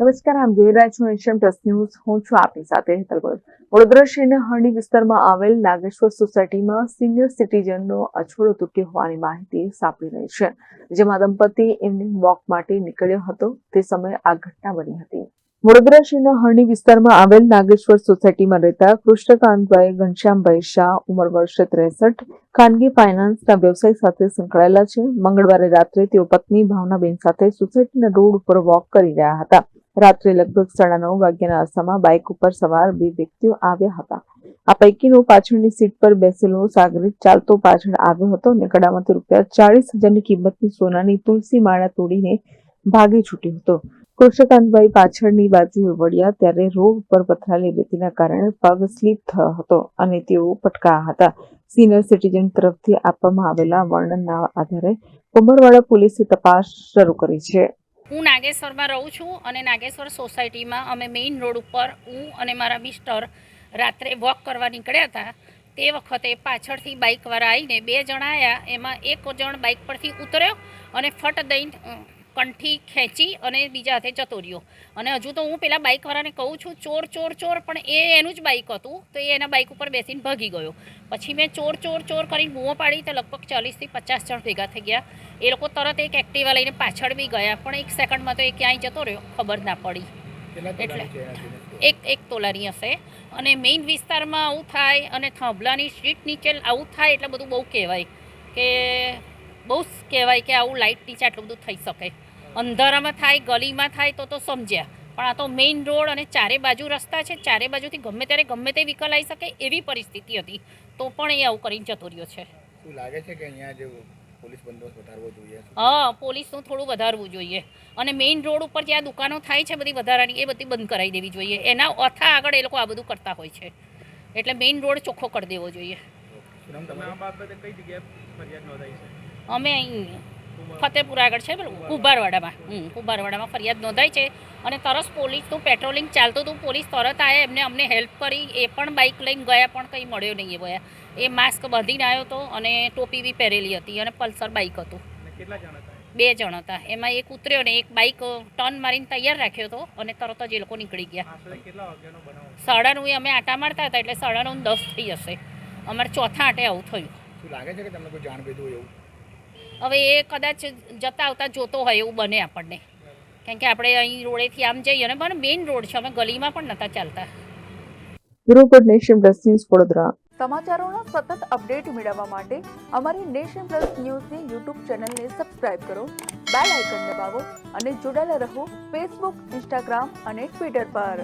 નમસ્કાર, આમ જોઈ રહ્યા છો એશિયન પ્લસ ન્યૂઝ. હું છું આપની સાથે હેતલ ભગત વડોદરા શહેરના હરણી વિસ્તારમાં આવેલ નાગેશ્વર સોસાયટીમાં સિનિયર સિટીઝનનો અછોડો તૂટ્યો હોવાની માહિતી સાંપડી રહી છે, જેમાં દંપતી ઇવનિંગ વોક માટે નીકળ્યો હતો. તે સમયે આ ઘટના બની હતી. વડોદરા શહેરના હરણી વિસ્તારમાં આવેલ નાગેશ્વર સોસાયટીમાં રહેતા કૃષ્ણકાંતભાઈ ઘનશ્યામભાઈ શાહ, ઉંમર વર્ષ ત્રેસઠ, ખાનગી ફાઇનાન્સના વ્યવસાય સાથે સંકળાયેલા છે. મંગળવારે રાત્રે તેઓ પત્ની ભાવનાબેન સાથે સોસાયટીના રોડ ઉપર વોક કરી રહ્યા હતા. રાત્રે લગભગ સાડા નવ વાગ્યાના અરસામાં બાઇક ઉપર સવાર બે વ્યક્તિઓ આવ્યા હતા. આ પૈકીનો પાછળની સીટ પર બેસેલો સાગરિત ચાલતો પાછળ આવ્યો હતો અને કડામાંથી રૂપિયા ચાળીસ હજારની કિંમતની સોનાની તુલસી માળા તોડીને ભાગી છૂટ્યો હતો. કૃષ્ણકાંતભાઈ પાછળની બાજુએ વળ્યા ત્યારે રોડ ઉપર પથરાયેલી રેતીના કારણે પગ સ્લીપ થયો હતો અને તેઓ પટકાયા હતા. સિનિયર સિટીઝન તરફથી આપવામાં આવેલા વર્ણનના આધારે કુંભરવાડા પોલીસે તપાસ શરૂ કરી છે. હું નાગેશ્વરમાં રહું છું અને નાગેશ્વર સોસાયટીમાં અમે મેઇન રોડ ઉપર હું અને મારા મિસ્ટર રાત્રે વોક કરવા નીકળ્યા હતા. તે વખતે પાછળથી બાઇકવાળા આવીને બે જણા આવ્યા એમાં એક જણ બાઇક પરથી ઉતર્યો અને ફટ દઈને કંઠી ખેંચી અને બીજા હાથે જતો રહ્યો. અને હજુ તો હું પેલા બાઇકવાળાને કહું છું ચોર ચોર ચોર પણ એ એનું જ બાઇક હતું તો એ એના બાઇક ઉપર બેસીને ભાગી ગયો. પછી મેં ચોર ચોર ચોર કરીને બૂમો પાડી તો લગભગ ચાલીસથી પચાસ જણ ભેગા થઈ ગયા. એ લોકો તરત એક એક્ટિવા લઈને પાછળ બી ગયા પણ એક સેકન્ડમાં તો એ ક્યાંય જતો રહ્યો ખબર ના પડી. એટલે એક એક તોલાની હશે. અને મેઇન વિસ્તારમાં આવું થાય અને થાંભલાની સ્ટ્રીટ નીચે આવું થાય એટલે બધું બહુ કહેવાય કે બહુ જ કહેવાય કે આવું લાઇટ નીચે આટલું બધું થઈ શકે. અંધારામાં થાય ગલીમાં થાય તો તો સમજ્યા. પણ આ તો મેઇન રોડ અને ચારે બાજુ રસ્તા છે ચારે બાજુથી ગમે ત્યારે ગમે તે વ્હીકલ આવી શકે એવી પરિસ્થિતિ હતી. તો પણ એ આવું કરીને જતો રહ્યો છે. શું લાગે છે કે અહીંયા જે પોલીસ બંદોબસ્ત વધારવો જોઈએ? હા પોલીસનું થોડું વધારવું જોઈએ. અને મેઇન રોડ ઉપર જ્યાં દુકાનો થાય છે બધી વધારાની એ બધી બંધ કરાવી દેવી જોઈએ. એના અથા આગળ એ લોકો આ બધું કરતા હોય છે. એટલે મેઇન રોડ ચોખ્ખો કરી દેવો જોઈએ. તમે આ બાબતે કઈ જગ્યાએ ફરિયાદ નોંધાઈ છે? અમે અહીં ફતેપુરા આગળ છે પેલું કુંભારવાડામાં. હમ કુંભારવાડામાં ફરિયાદ નોંધાઈ છે અને તરત પોલીસનું પેટ્રોલિંગ ચાલતું હતું. પોલીસ તરત આવ્યા એમને અમને હેલ્પ કરી. એ પણ બાઇક લઈને ગયા પણ કંઈ મળ્યો નહીં એ ગયા એ માસ્ક બાંધીને આવ્યો હતો અને ટોપી બી પહેરેલી હતી અને પલ્સર બાઇક હતું. અને કેટલા જણ હતા બે જણ હતા. એમાં એક ઉતર્યો ને એક બાઇક ટર્ન મારીને તૈયાર રાખ્યો હતો અને તરત જ એ લોકો નીકળી ગયા. સાડા નવે અમે આટા મારતા હતા એટલે સાડા નવ દસ થઈ જશે. અમારે ચોથા આટે આવું થયું. લાગે છે કે તમને કોઈ જાણ એવું? હવે એ કદાચ જતા આવતા જોતો હોય એવું બને આપણને. કારણ કે આપણે અહીં રોડેથી આમ જઈએ અને પણ મેઇન રોડ છે અમે ગલીમાં પણ નહોતા ચાલતા. Bureau nation plus news Vadodara. સમાચારોનો સતત અપડેટ મેળવવા માટે અમારી નેશન પ્લસ ન્યૂઝની યુટ્યુબ ચેનલને સબસ્ક્રાઇબ કરો બેલ આઇકન દબાવો અને જોડાયેલા રહો ફેસબુક ઇન્સ્ટાગ્રામ અને ટ્વિટર પર.